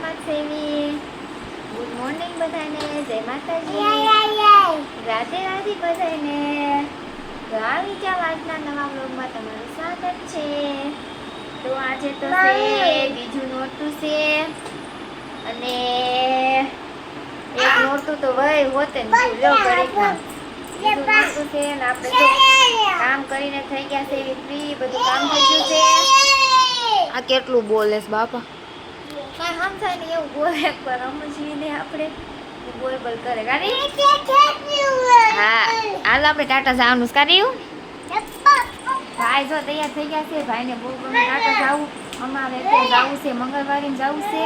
મજામાં સેવી good morning બધાને જય માતાજી. રાધે રાધે બધાને. તો આવી જાવ આજના નવા બ્લોગમાં તમારું સ્વાગત છે. તો આજે તો છે બીજું નોરતું છે. અને એક નોરતું તો વય હોતે ને લો ઘડીકમાં બીજું છે ને આપણે જો કામ કરીને થઈ ગયા છે ફ્રી બધું કામ થઈ ગયું છે. આ કેટલું બોલે છે બાપા? કાંઈ હમ થાય ને એવું બોલે પણ સમજીને આપણે બોલ બોલ કરે. ગાડી હા હાલ આપણે ટાટા જવાનું છે કર્યું ભાઈ જો તૈયાર થઈ ગયા છે ભાઈને બહુ ગમે ટાટા જવું અમારે તો જવું છે મંગળવારે જવું છે.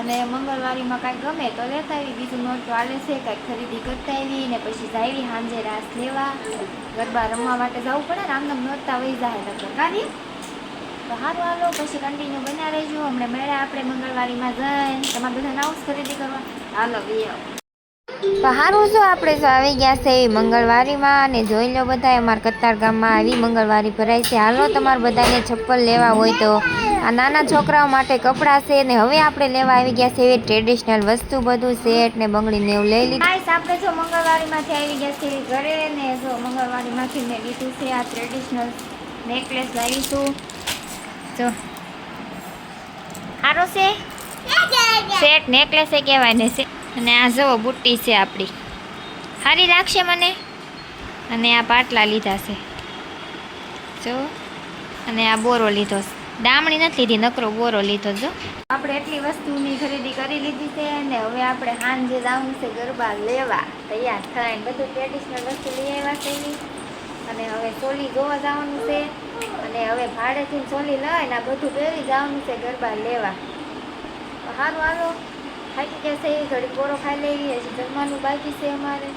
અને મંગળવારીમાં કાંઈ ગમે તો લેતા આવી બીજું નોટ તો હાલે છે કાંઈક ખરીદી કરતા આવી ને પછી જાવી સાંજે રાસ લેવા. ગરબા રમવા માટે જવું પડે ને આમ નોરતા વહી જાય નકર. ગાડી તો સારું હાલો પછી કન્ટિન્યુ બન્યા રહેજો. હમણાં મેળા આપણે મંગળવારીમાં. જઈને તમારે બધા નાઉસ ખરીદી કરવા હાલો બી તો સારું શું આપણે શું આવી ગયા છે મંગળવારીમાં અને જોઈ લો બધા અમારા કતાર ગામમાં આવી મંગળવારી ભરાય છે. હાલો તમારે બધાને ચપ્પલ લેવા હોય તો. આ નાના છોકરાઓ માટે કપડાં છે ને હવે આપણે લેવા આવી ગયા છે એવી ટ્રેડિશનલ વસ્તુ બધું સેટ ને બંગડી ને એવું લઈ લીધું. આપણે જો મંગળવારીમાંથી આવી ગયા છે ઘરે ને જો મંગળવારીમાંથી મેં લીધું છે આ ટ્રેડિશનલ નેકલેસ લાવીશું જો. સારો છે? સેટ નેકલેસ કહેવાય ને છે. અને આ જવો બુટ્ટી છે આપણી. સારી લાગશે મને? અને આ પાટલા લીધા છે. જો. અને આ બોરો લીધો છે. દામણી નથી લીધી, નકરો બોરો લીધો જો. આપણે એટલી વસ્તુની ખરીદી કરી લીધી છે અને હવે આપણે સાંજે જવાનું છે ગરબા લેવા. તૈયાર થઈને બધું ટ્રેડિશનલ વસ્તુ લઈ આવ્યા છે. અને હવે ચોલી જોવા જવાનું છે. અને હવે ભાડેથી ચોલી લઈને આ બધું પહેરી જવાનું છે ગરબા લેવા. સારું હાલો. ખાઈ જશે ઘડી બોરો ખાઈ લેવી, હજી જમવાનું બાકી છે અમારે.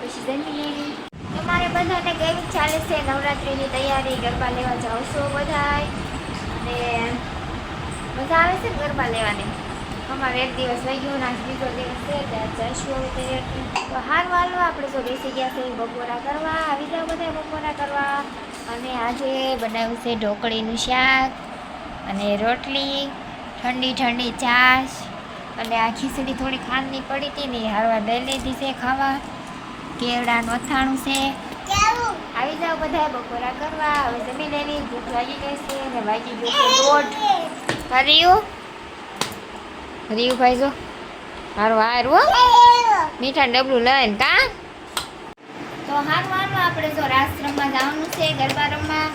પછી જમી લેવી. તમારે બધાને કેવી ચાલે છે નવરાત્રિની તૈયારી? ગરબા લેવા જાઓ છો બધાય? અને મજા આવે છે ગરબા લેવાની? અમારે એક દિવસ થઈ ગયો આજ બીજો દિવસ છે ત્યાં જઈશું હવે તો હારું હાલો આપણે તો બેસી ગયા છે, બપોરા કરવા. આવી જાઓ બધા બપોરા કરવા. અને આજે બનાવ્યું છે ઢોકળીનું શાક, અને રોટલી, ઠંડી ઠંડી છાશ, અને આ ખીચડી થોડી ખાંડની પડી હતી ને હારવા દઈ લીધી છે ખાવા. કેવડાનું અથાણું છે. આવી જાઓ બધા બપોરા કરવા. હવે જમી લેવી, ભૂખ લાગી ગઈ છે અને વાગી ગયો છે દોઢ. હા રીયું રીયું ભાઈ જો. હારું હારું હો. મીઠા ડબલું લઈને કા? તો હારું હારું આપણે જો રાસ રમવા જવાનું છે ગરબા રમવા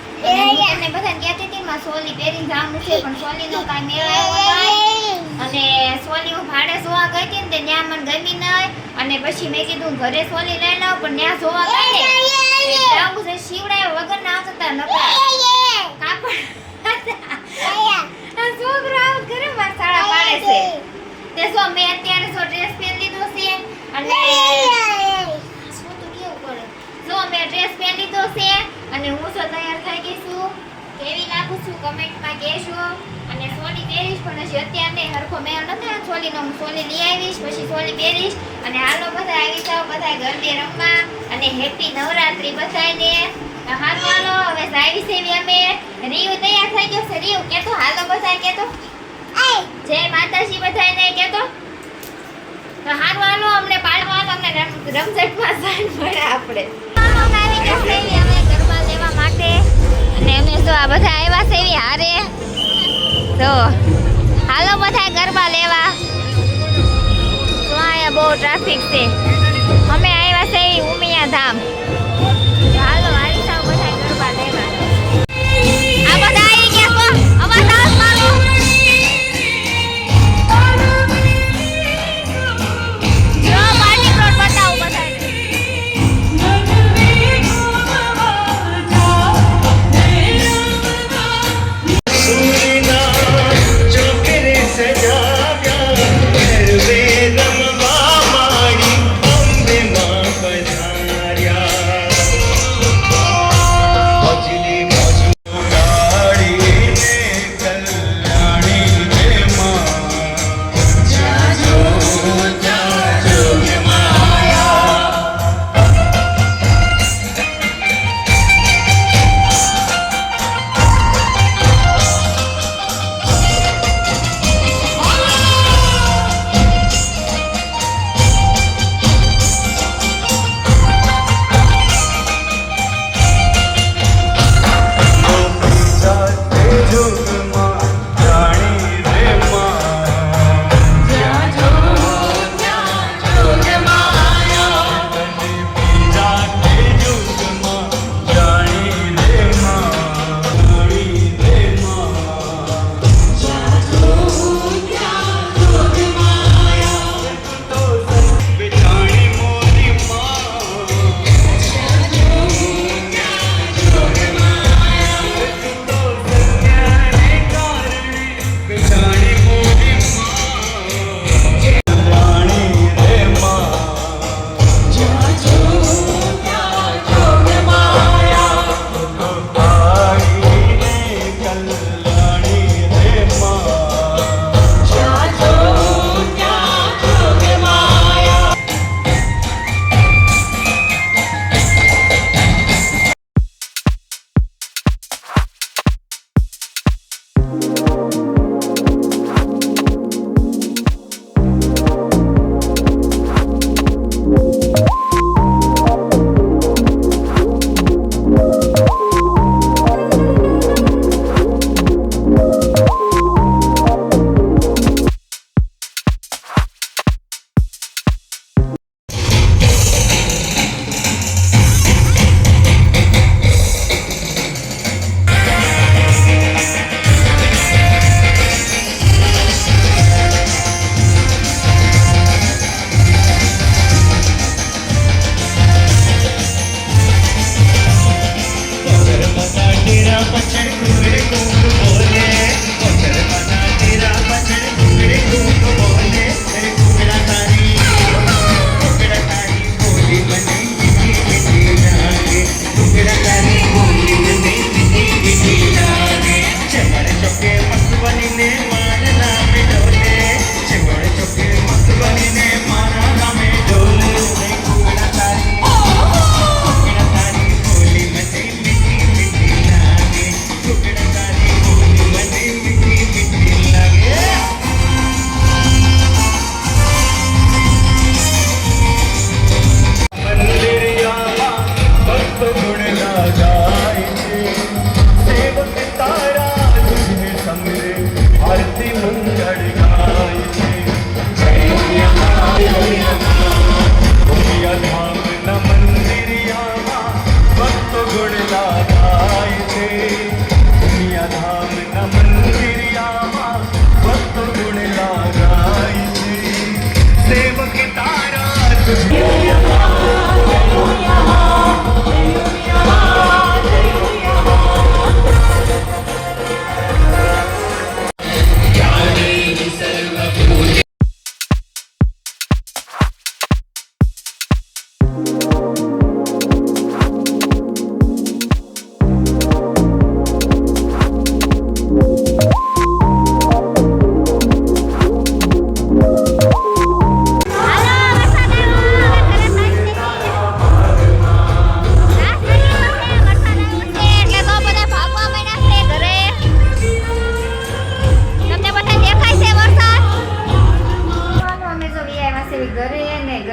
અને બધાને કહેતી હતી માં સોલી પહેરીને જવાનું છે પણ સોલીનો કાંઈ મેળ આવ્યો નહીં. અને સોલી હું ભાડે જોવા ગઈ હતી ને તે ત્યાં મને ગમી નહીં. અને પછી મેં કીધું ઘરે સોલી લઈ લાવ પણ ત્યાં જોવા ગઈ ને આવું છે શિવડાય વગર ના આવતા નકર. કાપડ આ છોકરો છે. તે જો મેં અત્યારે જો ડ્રેસ પહેરી લીધો છે અને શું તો કેવું પડે? જો મેં ડ્રેસ પહેરી લીધો છે અને હું તો તૈયાર થઈ ગઈ છું. કેવી લાગુ છું? કમેન્ટમાં કહેજો. અને સોલી પહેરીશ, પણ હજી અત્યારે હરખો મેળ નથી સોલીનો હું સોલી લઈ આવીશ, પછી સોલી પહેરીશ. અને હાલો, બધા આવી જાઓ, બધા ગરબે રમવા. અને હેપી નવરાત્રી બધાને હાલો હાલો, હવે જાય સેવી અમે. રીવ તૈયાર થઈ ગયો છે. રીવ કેતો? હાલો, બધા કેતો? જય માતાજી બધાને કહેતો તો? હારું હાલો અમને પાડવા રમ- રમઝટમાં સાઈન મળે આપણે. અમે ગરબા લેવા માટે. અને અમે જો આ બધા આવ્યા છે એવી હારે. તો હાલો બધા ગરબા લેવા. તો અહીંયા બહુ ટ્રાફિક છે. અમે આવ્યા છે એવી ઉમિયા ધામ.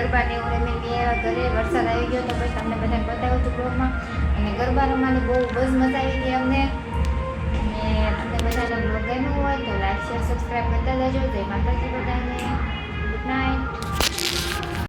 ગરબા ને એવું રમેલી ઘરે વરસાદ આવી ગયો તો પછી તમને બધાને બતાવ્યું હતું બ્લોગમાં. અને ગરબા રમવાની બહુ બહુ મજા આવી ગઈ અમને. અને તમને બધાને બ્લોગ ગમ્યું હોય તો લાઈક શેર સબસ્ક્રાઈબ કરતા જજો. જય માતાજી બધાને. Good night